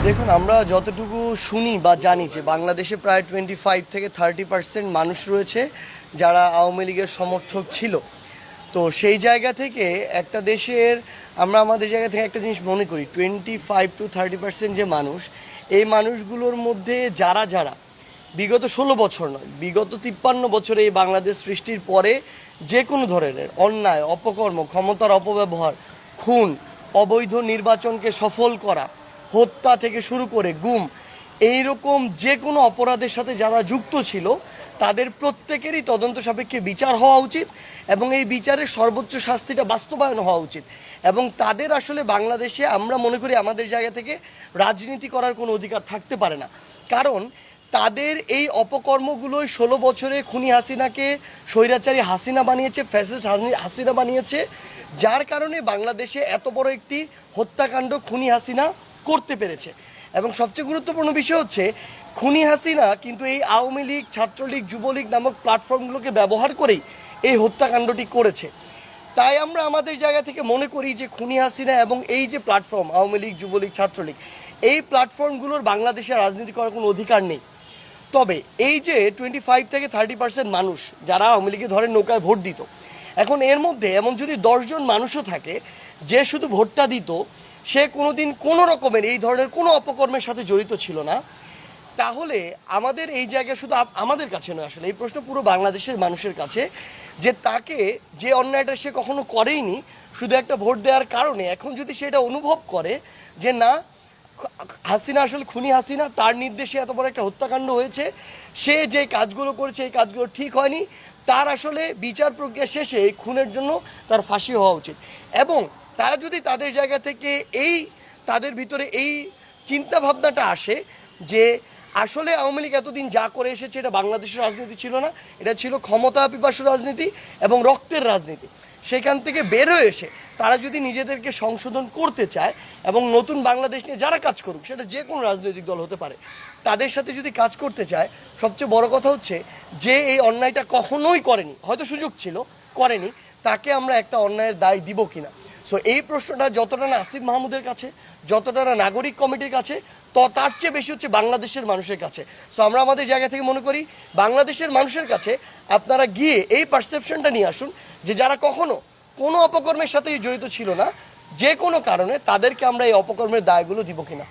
দেখুন, আমরা যতটুকু শুনি বা জানি যে বাংলাদেশে প্রায় টোয়েন্টি ফাইভ থেকে থার্টি পার্সেন্ট মানুষ রয়েছে যারা আওয়ামী লীগের সমর্থক ছিল। তো সেই জায়গা থেকে একটা দেশের, আমরা আমাদের জায়গা থেকে একটা জিনিস মনে করি twenty five to thirty percent যে মানুষ, এই মানুষগুলোর মধ্যে যারা যারা, বিগত ষোলো বছর নয়, বিগত তিপ্পান্ন বছরে এই বাংলাদেশ সৃষ্টির পরে যে কোনো ধরনের অন্যায়, অপকর্ম, ক্ষমতার অপব্যবহার, খুন, অবৈধ নির্বাচনকে সফল করা হত্যা থেকে শুরু করে গুম এই রকম যে কোনো অপরাধের সাথে যারা যুক্ত ছিল, তাদের প্রত্যেকেরই তদন্ত সাপেক্ষে বিচার হওয়া উচিত এবং এই বিচারের সর্বোচ্চ শাস্তিটা বাস্তবায়ন হওয়া উচিত। এবং তাদের আসলে বাংলাদেশে আমরা মনে করি আমাদের জায়গা থেকে রাজনীতি করার কোনো অধিকার থাকতে পারে না। কারণ তাদের এই অপকর্মগুলোই ষোলো বছরে খুনি হাসিনাকে স্বৈরাচারী হাসিনা বানিয়েছে, ফ্যাসিস্ট হাসিনা বানিয়েছে, যার কারণে বাংলাদেশে এত বড় একটি হত্যাকাণ্ড খুনি হাসিনা করতে পেরেছে। এবং সবচেয়ে গুরুত্বপূর্ণ বিষয় হচ্ছে, খুনি হাসিনা কিন্তু এই আওয়ামী লীগ, ছাত্রলীগ, যুবলীগ নামক প্ল্যাটফর্মগুলোকে ব্যবহার করেই এই হত্যাকাণ্ডটি করেছে। তাই আমরা আমাদের জায়গা থেকে মনে করি যে খুনি হাসিনা এবং এই যে প্ল্যাটফর্ম আওয়ামী লীগ, যুবলীগ, ছাত্রলীগ, এই প্ল্যাটফর্মগুলোর বাংলাদেশে রাজনীতি করার কোনো অধিকার নেই। তবে এই যে টোয়েন্টি ফাইভ থেকে থার্টি পার্সেন্ট মানুষ যারা আওয়ামী লীগে ধরেন নৌকায় ভোট দিত, এখন এর মধ্যে এমন যদি দশজন মানুষও থাকে, যে শুধু ভোটটা দিত সে কোনোদিন কোনো রকমের এই ধরনের কোনো অপকর্মের সাথে জড়িত ছিল না। তাহলে আমাদের এই জায়গায় শুধু আমাদের কাছে নয় আসলে, এই প্রশ্ন পুরো বাংলাদেশের মানুষের কাছে যে তাকে যে অন্যায়টা সে কখনো করেইনি, শুধু একটা ভোট দেওয়ার কারণে। এখন যদি সেটা অনুভব করে যে না হাসিনা আসলে খুনি হাসিনা, তার নির্দেশে এত বড় একটা হত্যাকাণ্ড হয়েছে। সে যে কাজগুলো করেছে, এই কাজগুলো ঠিক হয়নি। তার আসলে বিচার প্রক্রিয়া শেষে এই খুনের জন্য তার ফাঁসি হওয়া উচিত। এবং তারা যদি তাদের জায়গা থেকে এই, তাদের ভিতরে এই চিন্তা ভাবনাটা আসে যে আসলে আওয়ামী লীগ এতদিন যা করে এসেছে, এটা বাংলাদেশের রাজনীতি ছিল না। এটা ছিল ক্ষমতা পিপাসু রাজনীতি এবং রক্তের রাজনীতি। সেখান থেকে বের হয়ে এসে তারা যদি নিজেদেরকে সংশোধন করতে চায় এবং নতুন বাংলাদেশ নিয়ে যারা কাজ করুক, সেটা যে কোনো রাজনৈতিক দল হতে পারে, তাদের সাথে যদি কাজ করতে চায়, সবচেয়ে বড় কথা হচ্ছে যে এই অন্যায়টা কখনোই করেনি, হয়তো সুযোগ ছিল, করেনি, তাকে আমরা একটা অন্যায়ের দায় দিব কিনা। সো এই প্রশ্নটা যতটা না আসিফ মাহমুদের কাছে, যতটা না নাগরিক কমিটির কাছে, ত তার চেয়ে বেশি হচ্ছে বাংলাদেশের মানুষের কাছে। সো আমরা আমাদের জায়গা থেকে মনে করি, বাংলাদেশের মানুষের কাছে আপনারা গিয়ে এই পারসেপশনটা নিয়ে আসুন যে যারা কখনো কোনো অপকর্মের সাথেই জড়িত ছিল না, যে কোনো কারণে তাদেরকে আমরা এই অপকর্মের দায়গুলো দিব কিনা।